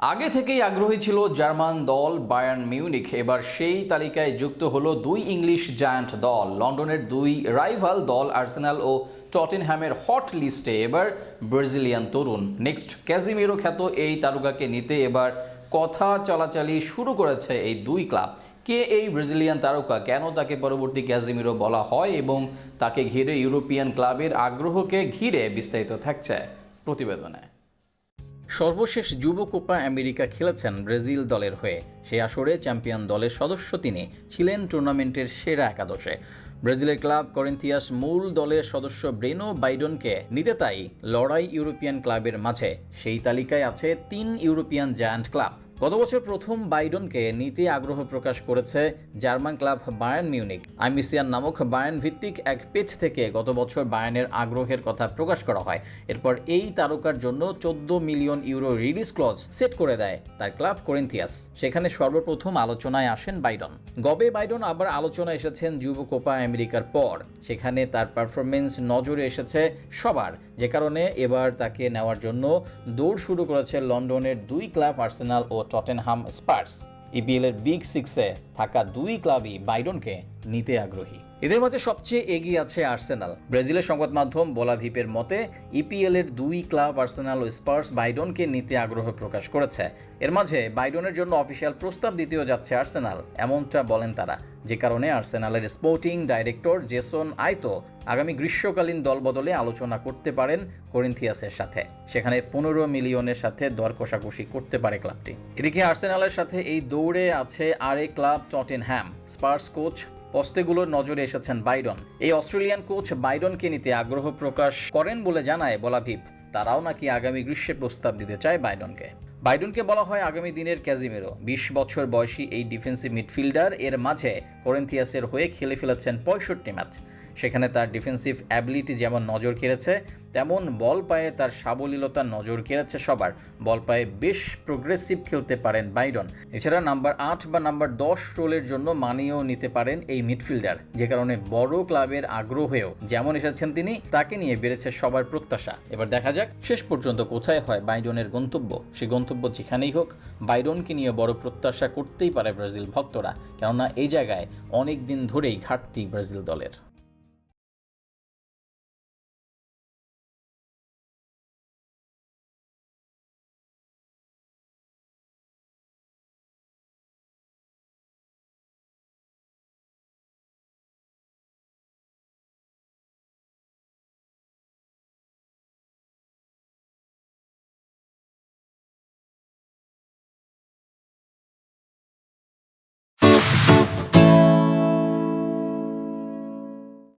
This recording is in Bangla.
আগে থেকেই আগ্রহী ছিল জার্মান দল বায়ার্ন মিউনিখ। এবার সেই তালিকায় যুক্ত হলো দুই ইংলিশ জায়ান্ট দল, লন্ডনের দুই রাইভাল দল আর্সেনাল ও টটেনহ্যামের হট লিস্টে। এবার ব্রাজিলিয়ান তরুণ। নেক্সট ক্যাজিমিরো খ্যাত এই তারকাকে নিতে এবার কথা চলাচালি শুরু করেছে এই দুই ক্লাব। কে এই ব্রাজিলিয়ান তারকা? কেন তাকে পরবর্তী ক্যাজিমিরো বলা হয় এবং তাকে ঘিরে ইউরোপিয়ান ক্লাবের আগ্রহকে ঘিরে বিস্তারিত থাকছে প্রতিবেদনে। সর্বশেষ যুব কোপা আমেরিকা খেলেছেন ব্রাজিল দলের হয়ে। সেই আসরে চ্যাম্পিয়ন দলের সদস্য তিনি ছিলেন টুর্নামেন্টের সেরা একাদশে। ব্রাজিলের ক্লাব করেন্থিয়াস মূল দলের সদস্য ব্রেনো বাইডনকে নিতে তাই লড়াই ইউরোপিয়ান ক্লাবের মাঝে। সেই তালিকায় আছে তিন ইউরোপিয়ান জায়ান্ট ক্লাব। গত বছর প্রথম বাইডনকে নিতে আগ্রহ প্রকাশ করেছে জার্মান ক্লাব বায়ার্ন মিউনিক। আইমিসিয়ান নামক বায়ার্ন ভিত্তিক এক পেজ থেকে গত বছর বায়ার্নের আগ্রহের কথা প্রকাশ করা হয়। এরপর এই তারকার জন্য চোদ্দ million euro release clause set করে দেয় তার ক্লাব করিন্থিয়াস। সেখানে সর্বপ্রথম আলোচনায় আসেন বাইডন। গবে বাইডন আবার আলোচনায় এসেছেন যুব কোপা আমেরিকার পর। সেখানে তার পারফরমেন্স নজরে এসেছে সবার। যে কারণে এবার তাকে নেওয়ার জন্য দৌড় শুরু করেছে লন্ডনের দুই ক্লাব আর্সেনাল ও টটেনহাম স্পার্স ইপিএল এর বিগ সিক্সে থাকা দুই ক্লাবই বাইডনকে নিতে আগ্রহী। এদের মধ্যে সবচেয়ে এগিয়ে আছে আর্সেনাল। ব্রাজিলের সংবাদ মাধ্যম বোলাভিপের মতে ইপিএল এর দুই ক্লাব আর্সেনাল ও স্পার্স বাইডনকে নিতে আগ্রহ প্রকাশ করেছে। এর মাঝে বাইডনের জন্য অফিসিয়াল প্রস্তাব দিতেও যাচ্ছে আর্সেনাল। এমনটা বলেন তারা। যে কারণে আর্সেনালের স্পোর্টিং ডাইরেক্টর জেসন আইতো আগামী গ্রীষ্মকালীন দলবদলে আলোচনা করতে পারেন করিন্থিয়াসের সাথে। সেখানে পনেরো মিলিয়নের সাথে দর কষাকষি করতে পারে ক্লাবটি। এদিকে আর্সেনালের সাথে এই দৌড়ে আছে আরেক club Tottenham Spurs coach পস্তেগুলোর নজরে এসেছেন বাইডন এই অস্ট্রেলিয়ান কোচ বাইডনকে নিতে আগ্রহ প্রকাশ করেন বলে জানায় বলাভিপ। তারাও নাকি আগামী গ্রীষ্মে প্রস্তাব দিতে চায় বাইডনকে বাইডনকে বলা হয় আগামী দিনের ক্যাজিমেরো। বিশ বছর বয়সী এই ডিফেন্সিভ মিডফিল্ডার এর মাঝে করেন্থিয়াসের হয়ে খেলে ফেলেছেন পঁয়ষট্টি ম্যাচ। সেখানে তার ডিফেন্সিভ অ্যাবিলিটি যেমন নজর কেড়েছে, তেমন বল পায়ে তার সাবলীলতা নজর কেড়েছে সবার। বল পায়ে বেশ প্রোগ্রেসিভ খেলতে পারেন বাইডন এছাড়া নাম্বার আট বা নাম্বার দশ রোলের জন্য মানিয়েও নিতে পারেন এই মিডফিল্ডার যে কারণে বড় ক্লাবের আগ্রহেও যেমন এসেছেন তিনি, তাকে নিয়ে বেড়েছে সবার প্রত্যাশা। এবার দেখা যাক শেষ পর্যন্ত কোথায় হয় বাইডনের গন্তব্য। সে গন্তব্য যেখানেই হোক বাইডনকে নিয়ে বড় প্রত্যাশা করতেই পারে ব্রাজিল ভক্তরা, কেননা এই জায়গায় অনেক দিন ধরেই ঘাটতি ব্রাজিল দলের।